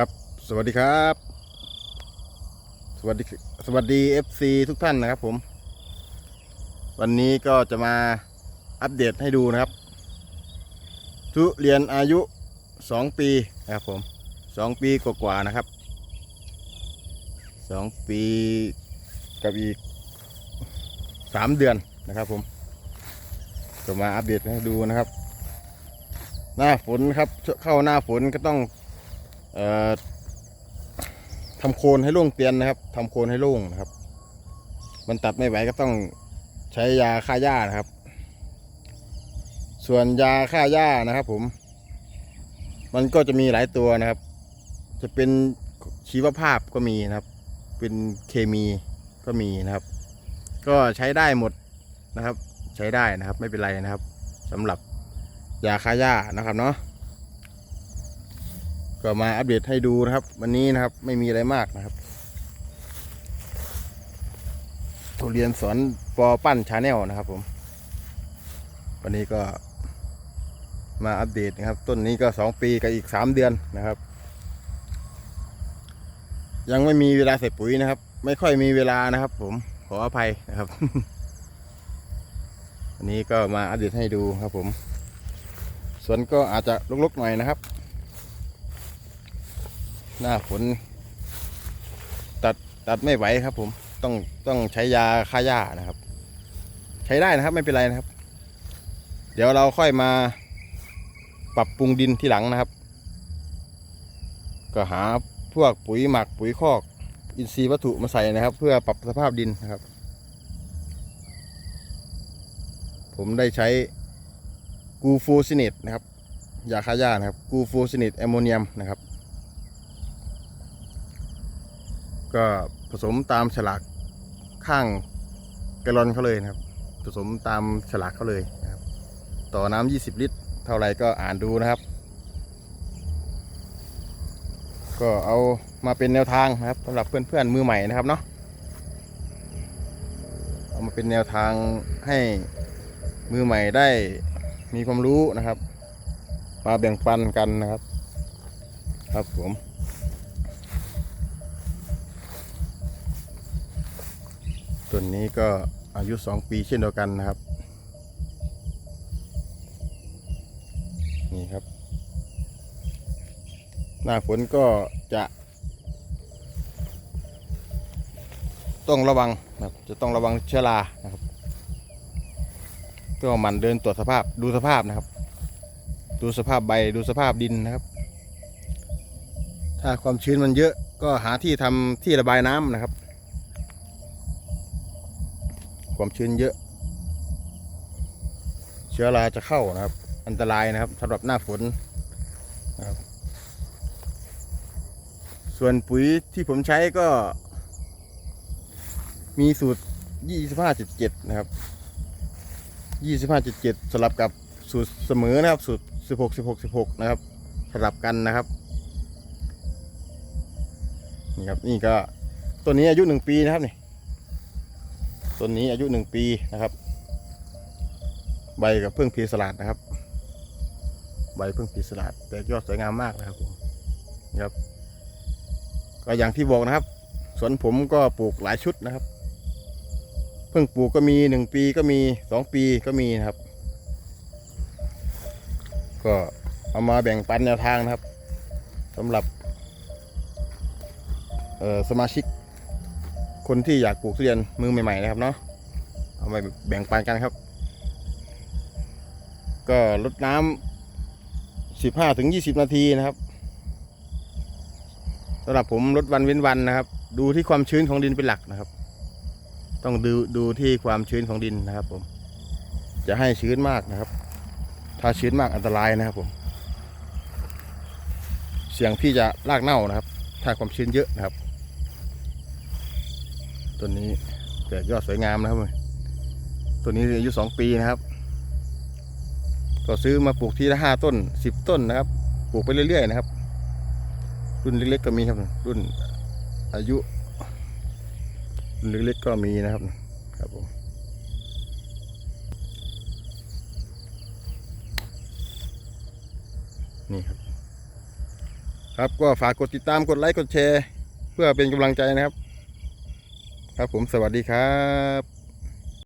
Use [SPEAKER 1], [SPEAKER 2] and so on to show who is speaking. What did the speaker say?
[SPEAKER 1] ครับ สวัสดีครับ สวัสดีสวัสดี FC ทุกท่านนะครับผม วันนี้ก็จะมาอัปเดตให้ดูนะครับ ทุเรียนอายุ 2 ปีนะครับผม 2 ปีกว่าๆนะครับ 2 ปีกับอีก 3 เดือนนะครับผม ก็มาอัปเดตให้ดูนะครับ หน้าฝนครับเข้าหน้าฝนก็ต้อง ทำโคนให้โล่งเตียนนะครับทำโคนให้โล่งนะครับ มันตัดไม่ไหวก็ต้องใช้ยาฆ่าหญ้านะครับ ส่วนยาฆ่าหญ้านะครับ ผม มันก็จะมีหลายตัวนะครับ จะเป็นชีวภาพก็มีนะครับ เป็นเคมีก็มีนะครับ ก็ใช้ได้หมดนะครับ ใช้ได้นะครับ ไม่เป็นไรนะครับสำหรับยาฆ่าหญ้านะครับเนาะ ก็มาอัปเดตให้ดูนะครับ วันนี้นะครับไม่มีอะไรมากนะครับทุเรียนสอนปอปั้นชาแนลนะครับผม วันนี้ก็มาอัปเดตนะครับ ต้นนี้ก็สองปีกับอีกสามเดือนนะครับ ยังไม่มีเวลาใส่ปุ๋ยนะครับ ไม่ค่อยมีเวลานะครับ ผมขออภัยนะครับวันนี้ก็มาอัปเดตให้ดูครับผมสวนก็อาจจะลกๆหน่อยนะครับ หน้าฝนตัดตัดไม่ไหวครับ ผมต้องต้องใช้ยาฆ่าหญ้านะครับ ใช้ได้นะครับไม่เป็นไรนะครับ เดี๋ยวเราค่อยมาปรับปรุงดินที่หลังนะครับ ก็หาพวกปุ๋ยหมักปุ๋ยคอก อินทรีย์วัตถุมาใส่นะครับ เพื่อปรับสภาพดินนะครับ ผมได้ใช้กูฟูซิเนตนะครับยาฆ่าหญ้านะครับกูฟูซิเนตแอมโมเนียมนะครับ ก็ผสมตามฉลากข้างแกลอนเขาเลยนะครับ ผสมตามฉลากเขาเลยนะครับ ต่อน้ำ20 ลิตร เท่าไรก็อ่านดูนะครับ ก็เอามาเป็นแนวทางนะครับสำหรับเพื่อนๆมือใหม่นะครับเนาะเอามาเป็นแนวทางให้มือใหม่ได้มีความรู้นะครับ มาแบ่งปันกันนะครับ ครับผม ต้นนี้ก็อายุ 2 ปีเช่นเดียวกันนะครับ นี่ครับ หน้าฝนก็จะ ต้องระวังนะครับจะต้องระวังเชื้อรานะครับก็หมันเดินตรวจสภาพดูสภาพนะครับ ดูสภาพใบดูสภาพดินนะครับ ถ้าความชื้นมันเยอะก็หาที่ทำที่ระบายน้ำนะครับ ความชื้นเยอะ เชื้อราจะเข้านะครับ อันตรายนะครับสำหรับหน้าฝนนะครับส่วนปุ๋ยที่ผมใช้ก็ มีสูตร 25.7 นะครับ 25.7 สลับกับสูตรเสมอนะครับ สูตร 16 16 16 นะครับ สลับกันนะครับ นี่ครับ นี่ก็ตัวนี้อายุหนึ่งปีนะครับนี่ ต้นนี้อายุหนึ่งปีนะครับ ใบกับเพิ่งพีสลัดนะครับ ใบเพิ่งพีสลัดแต่ยอดสวยงามมากนะครับผมครับ ก็อย่างที่บอกนะครับ สวนผมก็ปลูกหลายชุดนะครับ เพิ่งปลูกก็มีหนึ่งปีก็มีสองปีก็มีนะครับ ก็เอามาแบ่งปันแนวทางนะครับสำหรับสมาชิก คนที่อยากปลูกทุเรียนมือใหม่ๆนะครับเนาะเอาไปแบ่งปันกันครับ ก็ลดน้ำสิบห้าถึงยี่สิบนาทีนะครับสำหรับผมลดวันเว้นวันนะครับ ดูที่ความชื้นของดินเป็นหลักนะครับ ต้องดูดูที่ความชื้นของดินนะครับผม จะให้ชื้นมากนะครับ ถ้าชื้นมากอันตรายนะครับผม เสี่ยงที่จะรากเน่านะครับ ถ้าความชื้นเยอะนะครับ ต้นนี้แตกยอดสวยงามนะครับต้นนี้อายุสองปีนะครับ ก็ซื้อมาปลูกทีละห้าต้นสิบต้นนะครับ ปลูกไปเรื่อยๆนะครับ รุ่นเล็กๆก็มีครับ รุ่นอายุรุ่นเล็กๆก็มีนะครับ ครับผมนี่ครับ ครับก็ฝากกดติดตามกดไลค์กดแชร์ เพื่อเป็นกำลังใจนะครับ ครับผมสวัสดีครับ